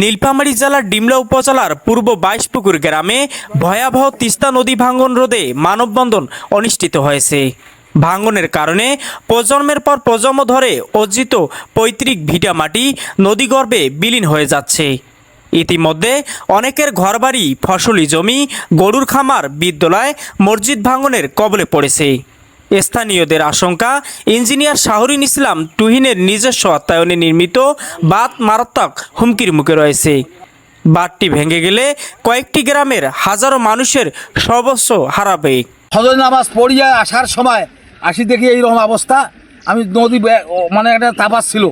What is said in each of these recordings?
নীলফামারী জেলার ডিমলা উপজেলার পূর্ব বাইশপুকুর গ্রামে ভয়াবহ তিস্তা নদী ভাঙ্গন রোধে মানববন্ধন অনুষ্ঠিত হয়েছে। ভাঙ্গনের কারণে প্রজন্মের পর প্রজন্ম ধরে অর্জিত পৈতৃক ভিটামাটি নদীগর্ভে বিলীন হয়ে যাচ্ছে। ইতিমধ্যে অনেকের ঘরবাড়ি, ফসলি জমি, গরুর খামার, বিদ্যালয়, মসজিদ ভাঙ্গনের কবলে পড়েছে। স্থানীয়দের আশঙ্কা, ইঞ্জিনিয়ার শাহরিন ইসলাম টুহিনের নিজস্ব অত্যায়নে নির্মিত বাঁধ মারাত্মক হুমকির মুখে রয়েছে। বাঁধটি ভেঙে গেলে কয়েকটি গ্রামের হাজারো মানুষের সর্বস্ব হারাবে। ফজর নামাজ পড়িয়া আসার সময় আসি দেখি এইরকম অবস্থা। আমি নদী মানে একটা তাপাস ছিল।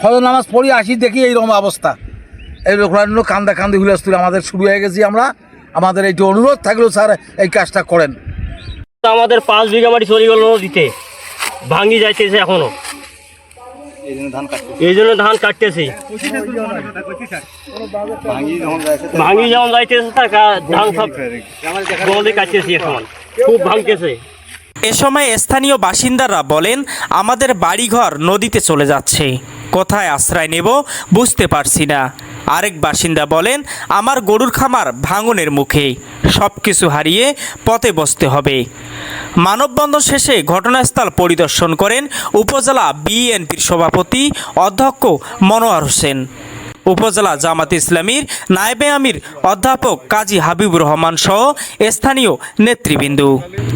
ফজর নামাজ পড়িয়া আসি দেখি এইরকম অবস্থা। এই কান্দা কান্দি হুলাস্তুল আমাদের শুরু হয়ে গেছি আমরা। আমাদের এইটি অনুরোধ থাকলেও স্যার, এই কাজটা করেন। আমাদের পাঁচ বিঘা মাটি চলে গেল নদীতে ভাঙি যাইতেছে এখনও। এই জন্য ধান কাটতেছি। ভাঙি যেমন যাইতেছে ধান সব কাটতেছি এখন। খুব ভাঙতেছে এ সময় স্থানীয় বাসিন্দারা বলেন, আমাদের বাড়িঘর নদীতে চলে যাচ্ছে। কোথায় আশ্রয় নেব বুঝতে পারছি না। আরেক বাসিন্দা বলেন, আমার গরুর খামার ভাঙনের মুখে সব কিছু হারিয়ে পথে বসতে হবে। মানববন্ধন শেষে ঘটনাস্থল পরিদর্শন করেন উপজেলা বিএনপির সভাপতি অধ্যক্ষ মনোয়ার হোসেন। উপজেলা জামাত ইসলামীর নায়েবে আমির অধ্যাপক কাজী হাবিবুর রহমান সহ স্থানীয় নেতৃবৃন্দ।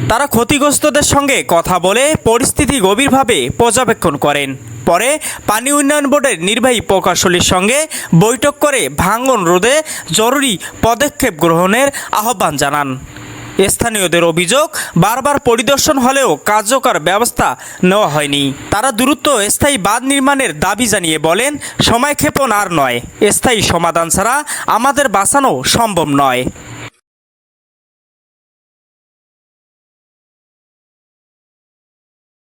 তারা ক্ষতিগ্রস্তদের সঙ্গে কথা বলে পরিস্থিতি গভীরভাবে পর্যবেক্ষণ করেন। পরে পানি উন্নয়ন বোর্ডের নির্বাহী প্রকৌশলীর সঙ্গে বৈঠক করে ভাঙ্গন রোধে জরুরি পদক্ষেপ গ্রহণের আহ্বান জানান। স্থানীয়দের অভিযোগ, বারবার পরিদর্শন হলেও কার্যকর ব্যবস্থা নেওয়া হয়নি। তারা দ্রুত স্থায়ী বাঁধ নির্মাণের দাবি জানিয়ে বলেন সময়ক্ষেপণ আর নয়। স্থায়ী সমাধান ছাড়া আমাদের বাঁচানো সম্ভব নয়।